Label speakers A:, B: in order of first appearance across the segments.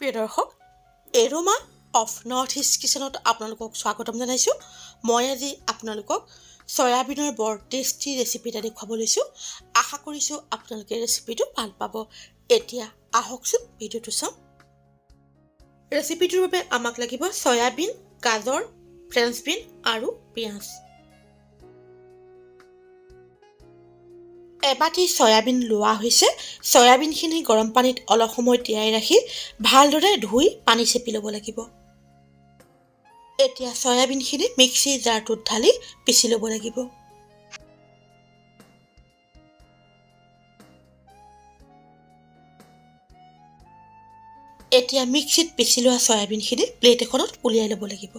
A: প্ৰিয় দৰ্শক aroma of north east কিচেনত আপোনালোকক স্বাগতম জনাইছোঁ। মই আজি আপোনালোকক চয়াবিনৰ বৰ টেষ্টি ৰেচিপি এটা দেখুৱাব লৈছোঁ। আশা কৰিছোঁ আপোনালোকে ৰেচিপিটো ভালো পাব। এতিয়া আহকচোন ভিডিঅ'টো চাওঁ। ৰেচিপিটোৰ বাবে আমাক লাগিব চয়াবিন, গাজৰ ফ্ৰেঞ্চ বিন আৰু পিঁয়াজ। এবাটি চয়াবিন লোৱা হৈছে। চয়াবিনখিনি গৰম পানীত অলপ সময় তিয়াই ৰাখি ভালদৰে ধুই পানী চেপি ল'ব লাগিব। এতিয়া চয়াবিনখিনি মিক্সি জাৰটোত ঢালি পিচি ল'ব লাগিব। এতিয়া মিক্সিত পিচি লোৱা চয়াবিনখিনি প্লেট এখনত উলিয়াই ল'ব লাগিব।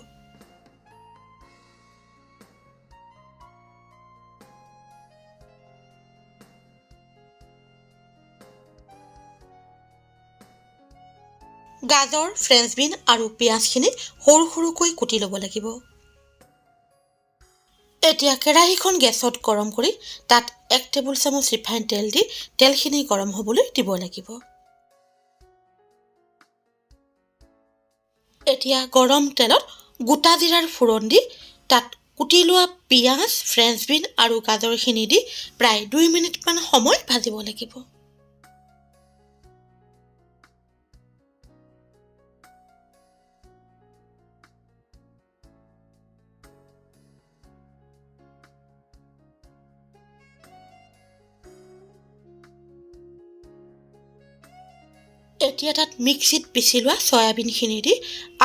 A: গাজৰ ফ্ৰেঞ্চ বিন আৰু পিঁয়াজখিনি সৰু সৰুকৈ কুটি ল'ব লাগিব। এতিয়া কেৰাহীখন গেছত গৰম কৰি তাত এক টেবুল চামুচ ৰিফাইন তেল দি তেলখিনি গৰম হ'বলৈ দিব লাগিব। এতিয়া গৰম তেলত গোটা জিৰাৰ ফোৰণ দি তাত কুটি লোৱা পিঁয়াজ ফ্ৰেঞ্চ বিন আৰু গাজৰখিনি দি প্ৰায় দুই মিনিটমান সময় ভাজিব লাগিব। এতিয়া তাত মিক্সিত পিচি লোৱা চয়াবিনখিনি দি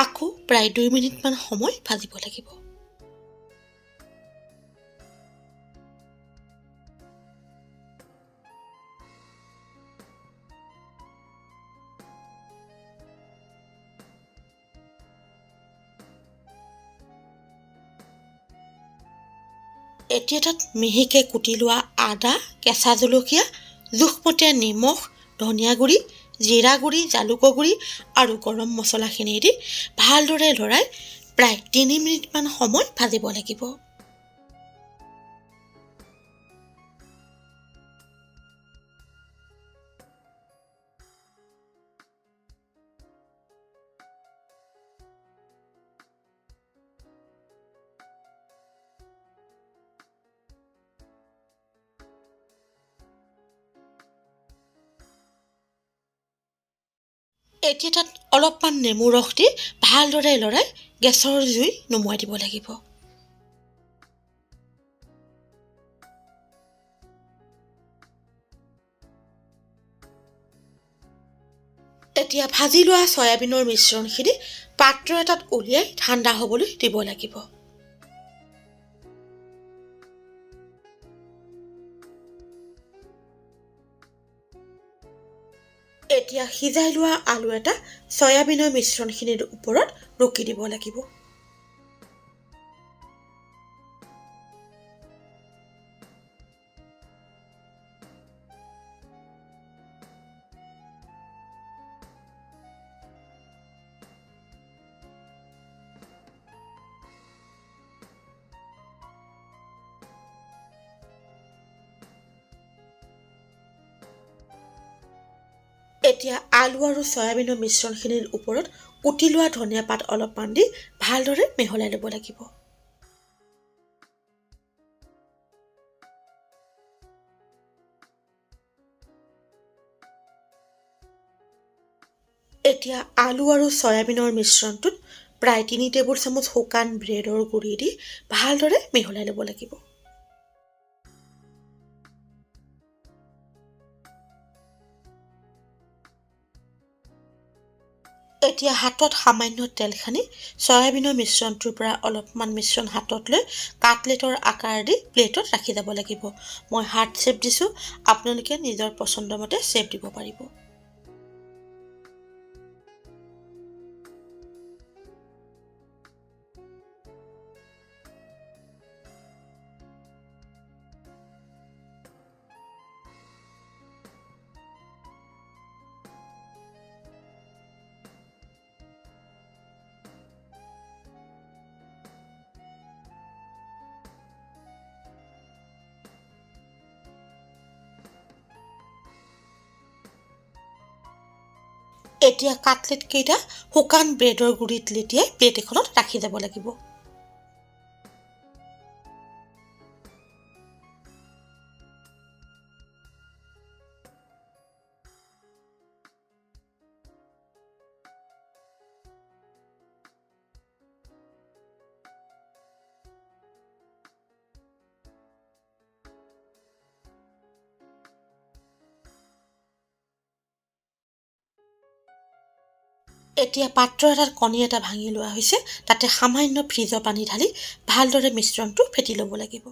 A: আকৌ প্ৰায় দুই মিনিটমান সময় ভাজিব লাগিব। এতিয়া তাত মিহিকৈ কুটি লোৱা আদা কেঁচা জলকীয়া জোখমতে নিমখ ধনিয়া গুড়ি জিৰা গুড়ি জালুকৰ গুড়ি আৰু গৰম মছলাখিনি দি ভালদৰে লৰাই প্ৰায় তিনি মিনিটমান সময় ভাজিব লাগিব। এতিয়া তাত অলপমান নেমু ৰস দি ভালদৰে লৰাই গেছৰ জুই নুমুৱাই দিব লাগিব। এতিয়া ভাজি লোৱা চয়াবিনৰ মিশ্ৰণখিনি পাত্ৰ এটাত উলিয়াই ঠাণ্ডা হ'বলৈ দিব লাগিব। এতিয়া সিজাই লোৱা আলু এটা চয়াবিনৰ মিশ্ৰণখিনিৰ ওপৰত ৰুকি দিব লাগিব। এতিয়া আলু আৰু চয়াবিনৰ মিশ্ৰণখিনিৰ ওপৰত কুটি লোৱা ধনিয়া পাত অলপমান দি ভালদৰে মিহলাই ল'ব লাগিব। এতিয়া আলু আৰু চয়াবিনৰ মিশ্ৰণটোত প্ৰায় তিনি টেবুল চামুচ শুকান ব্ৰেডৰ গুড়ি দি ভালদৰে মিহলাই ল'ব লাগিব। এতিয়া হাতত সামান্য তেল সানি চয়াবিনৰ মিশ্ৰণটোৰ পৰা অলপমান মিশ্ৰণ হাতত লৈ কাটলেটৰ আকাৰ দি প্লেটত ৰাখি যাব লাগিব। মই হাৰ্ট শ্বেপ দিছোঁ আপোনালোকে নিজৰ পচন্দ মতে শ্বেপ দিব পাৰিব। এতিয়া কাটলেটকেইটা শুকান ব্ৰেডৰ গুড়িত লেটিয়াই প্লেট এখনত ৰাখি যাব লাগিব। এতিয়া পাত্ৰ এটাত কণী এটা ভাঙি লোৱা হৈছে, তাতে সামান্য ফ্ৰিজৰ পানী ঢালি ভালদৰে মিশ্ৰণটো ফেটি ল'ব লাগিব।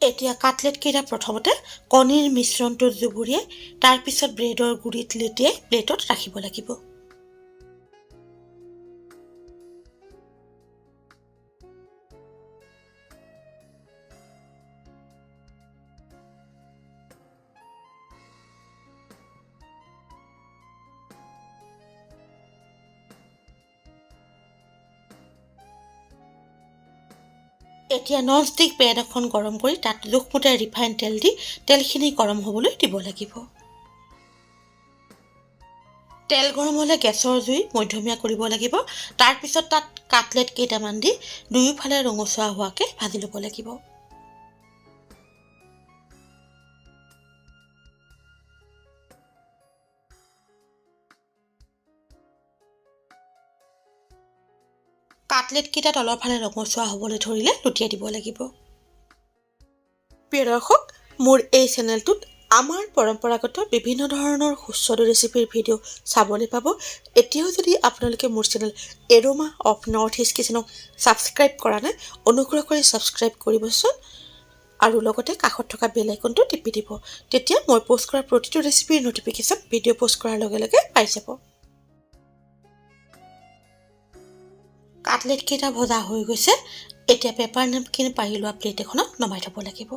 A: এতিয়া কাটলেটকেইটা প্ৰথমতে কণীৰ মিশ্ৰণটো জুবুৰিয়াই, তাৰপিছত ব্ৰেডৰ গুড়িত লেটিয়াই প্লেটত ৰাখিব লাগিব। এতিয়া নন ষ্টিক পেন এখন গৰম কৰি তাত জোখমতে ৰিফাইন তেল দি তেলখিনি গৰম হ'বলৈ দিব লাগিব। তেল গৰম হ'লে গেছৰ জুই মধ্যমীয়া কৰিব লাগিব। তাৰপিছত তাত কাটলেট কেইটামান দি দুয়োফালে ৰঙচুৱা হোৱাকৈ ভাজি ল'ব লাগিব। কাটলেটকেইটা তলৰ ফালে ৰঙচুৱা হ'বলৈ ধৰিলে লুটিয়াই দিব লাগিব। প্ৰিয় দৰ্শক মোৰ এই চেনেলটোত আমাৰ পৰম্পৰাগত বিভিন্ন ধৰণৰ সুস্বাদু ৰেচিপিৰ ভিডিঅ' চাবলৈ পাব। এতিয়াও যদি আপোনালোকে মোৰ channel aroma of north east কিচেনক subscribe কৰা নাই অনুগ্ৰহ কৰি ছাবস্ক্ৰাইব কৰিবচোন আৰু লগতে কাষত থকা বেল আইকনটো টিপি দিব। তেতিয়া মই প'ষ্ট কৰা প্ৰতিটো ৰেচিপিৰ ন'টিফিকেশ্যন ভিডিঅ' প'ষ্ট কৰাৰ লগে লগে পাই যাব। কাটলেটকেইটা ভজা হৈ গৈছে। এতিয়া পেপাৰ নেপকিন পাৰি লোৱা প্লেট এখনত নমাই থ'ব লাগিব।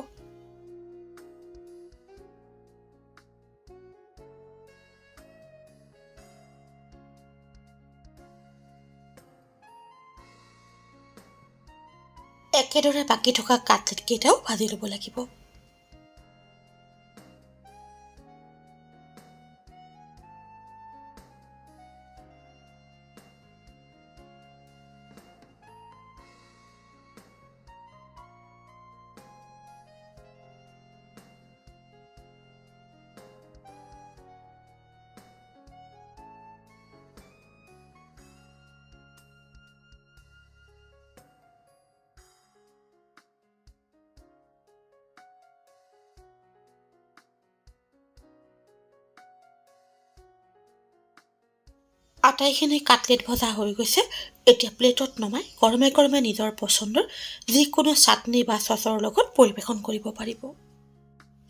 A: একেদৰে বাকী থকা কাটলেটকেইটাও ভাজি ল'ব লাগিব। আটাইখিনি কাটলেট ভজা হৈ গৈছে। এতিয়া প্লেটত নমাই গৰমে গৰমে নিজৰ পচন্দৰ যিকোনো চাটনি বা চচৰ লগত পৰিৱেশন কৰিব পাৰিব।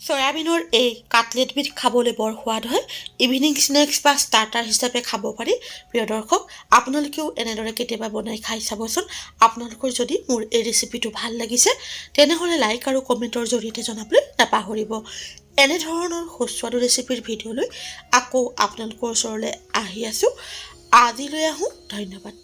A: চয়াবিনৰ এই কাটলেটবিধ খাবলৈ বৰ সোৱাদ হয়। ইভিনিং স্নেক্স বা ষ্টাৰ্টাৰ হিচাপে খাব পাৰি। প্ৰিয় দৰ্শক, আপোনালোকেও এনেদৰে কেতিয়াবা বনাই খাই চাবচোন। আপোনালোকৰ যদি মোৰ এই ৰেচিপিটো ভালো লাগিছে, তেনেহ'লে লাইক আৰু কমেণ্টৰ জৰিয়তে জনাবলৈ নাপাহৰিব। এনেধৰণৰ সুস্বাদু ৰেচিপিৰ ভিডিঅ'লৈ আকৌ আপোনালোকৰ ওচৰলৈ আহি আছোঁ। আদিল আহোঁ। ধন্যবাদ।